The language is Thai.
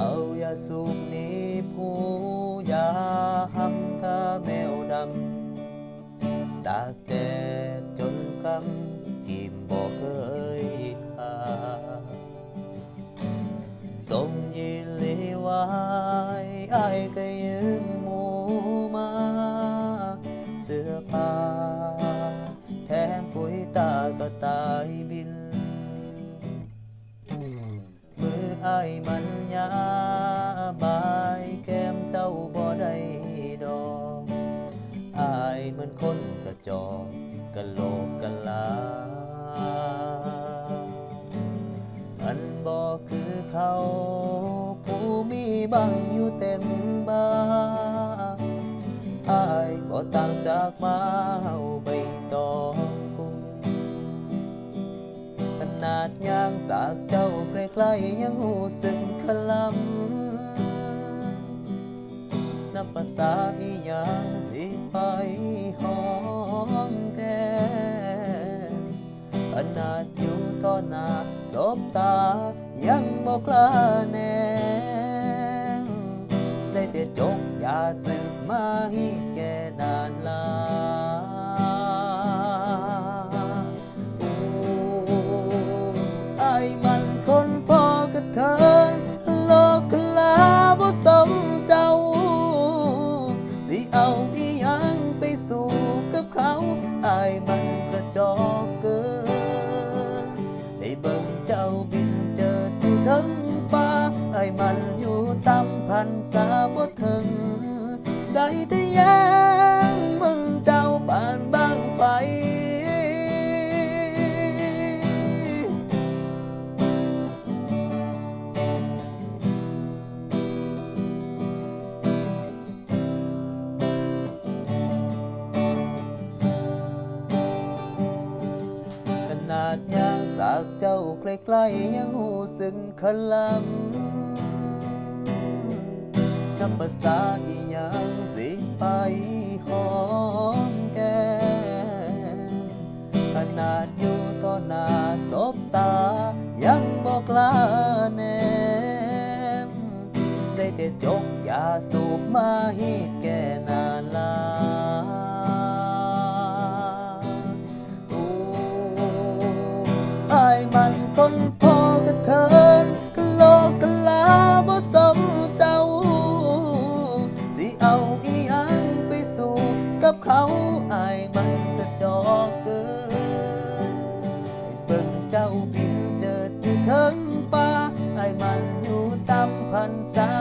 เอายาสูบนี้ผู้ยาหำกาแมวดำ ตากแดดจนกำจิมบ่เคยขาส่งยีหลีไว้ไอ้ายก็ยืมหมูมา เสื้อผ้าแถมปุ๋ยตาก็ตายบิน มือไอ้ายมัน ยาบายแก้มเจ้าบ่ได้ดอกอายเหมือนคนกระจอกกะโหลกกะลาอันบอกคือเขา ผู้มีบังอยู่เต็มบ้านอายบ่ต่างจากมาเฮาใบตอง นาดย่างสากเจ้าใกล้ๆยังหูสึกขลำนับภาษาอีหยังสิไปหอมแก้มขนาดอยู่ต่อหน้าสบตายังบอกลาแนงได้แต่จกยาสืบมาให้แก่ นษาบ่ถึง ได้แต่แย้งมึงเจ้าบานบางไฟ ขนาดย่างสากเจ้าใกล้ๆยังหูสึงขลำนับ ภาษาอีหยังสิไปหอมแก้มขนาดอยู่ต่อหน้าสบตา ยังบอกลาแนม ได้แต่จกยาสูบมาให้แก่นานลา พันษา